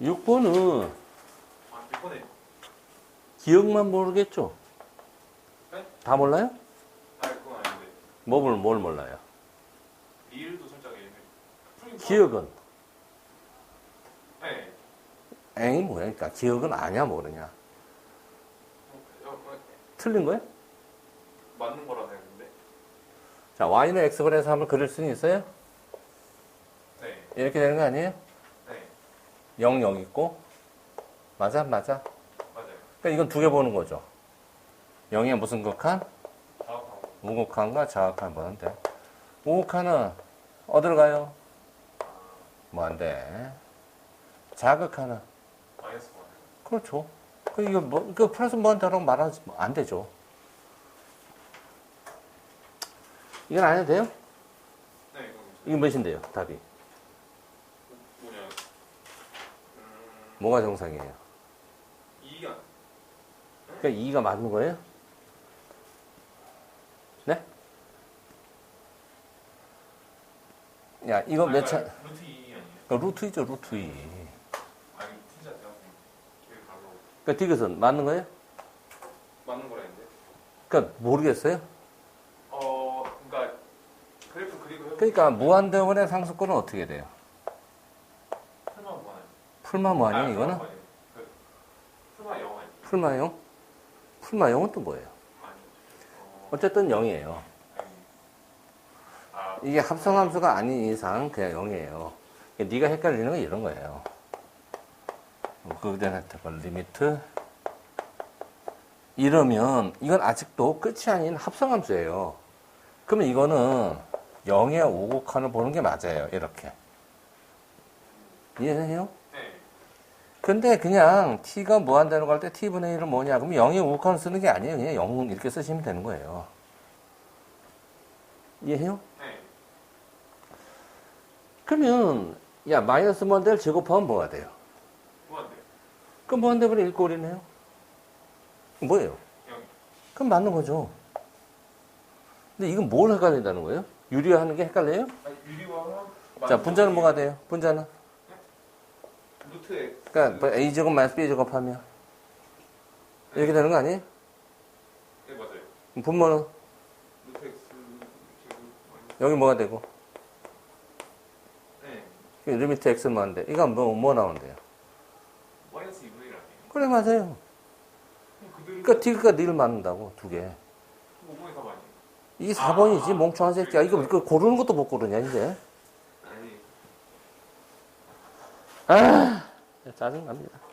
6번은 아, 6번에 기억만 모르겠죠? 네? 다 몰라요? 아, 그건 아닌데. 뭘, 뭘 몰라요? 리을도 살짝 애매. 풀린 거- 기억은? 네. 엥이 뭐야? 그러니까 기억은 아냐 모르냐? 어, 어, 어, 틀린 거야? 맞는 거라 생각했는데. 자, y는 x분해서 한번 그릴 수는 있어요? 네. 이렇게 되는 거 아니에요? 네. 0, 0 있고. 맞아, 맞아. 맞아요. 그러니까 이건 두 개 보는 거죠. 0의 무슨 극한? 자학하고. 무극한과 자극한 보는데. 무극한은 어디로 가요? 뭐 안 돼. 자극하는. 마이너스 1. 그렇죠. 그 이거 뭐, 그 플러스 뭐한다라고 말하지 뭐 안 되죠. 이건 안 해도 돼요? 네, 이거 이게 몇인데요, 답이? 뭐냐. 음, 뭐가 정상이에요? 2가 그러니까 2가 맞는 거예요? 네? 야, 이거 몇 차, 루트 2 아니에요? 그 루트 2죠, 루트 2. 아니, 진짜 제가 그러니까 디귿은 맞는 거예요? 맞는 거라 했는데. 그러니까 모르겠어요? 어, 그러니까 그래프 그리고 그러니까 무한대원의 상수권은 어떻게 돼요? 풀만 뭐하나요? 풀마 뭐 아니에요, 이거는? 그 풀만 0 아니에요? 풀마용? 풀마용은 또 뭐예요? 어, 어쨌든 0이에요. 아니. 아, 이게 합성함수가 아닌 이상 그냥 0이에요. 네가 헷갈리는 건 이런 거예요. 그대로 리미트 이러면 이건 아직도 끝이 아닌 합성함수예요. 그러면 이거는 0의 오곡한을 보는 게 맞아요. 이렇게. 이해해요? 네. 근데 그냥 t가 무한대로 갈때 t분의 1은 뭐냐? 그럼 0의 오곡한을 쓰는 게 아니에요. 그냥 0 이렇게 쓰시면 되는 거예요. 이해해요? 네. 그러면 야 마이너스 무한대를 제곱하면 뭐가 돼요? 뭐한데요? 그럼 무한대분의 1 꼴이네요. 뭐예요? 0. 그럼 맞는 거죠. 근데 이건 뭘 헷갈린다는 거예요? 유리화하는 게 헷갈려요? 아니, 유리화는 자 분자는 뭐가 돼요? 분자는? X. 그러니까 뭐 a 제곱 마이너스 b 제곱하면 이렇게 되는 거 아니에요? 네, 맞아요. 분모는 루트 X 제곱 마이너스. 여기 뭐가 되고 네. 리미트 x는 뭐한데 이건 뭐, 뭐 나오는데요? 마이너스 2분의 1 아니에요? 그래 맞아요. 그대로 그러니까 t가 n을 맞는다고 두 개. 5분의 4 아니에요? 이게 4번이지 멍청한 새끼야. 이거 그 고르는 것도 못 고르냐 이제. 아니. 아 짜증납니다.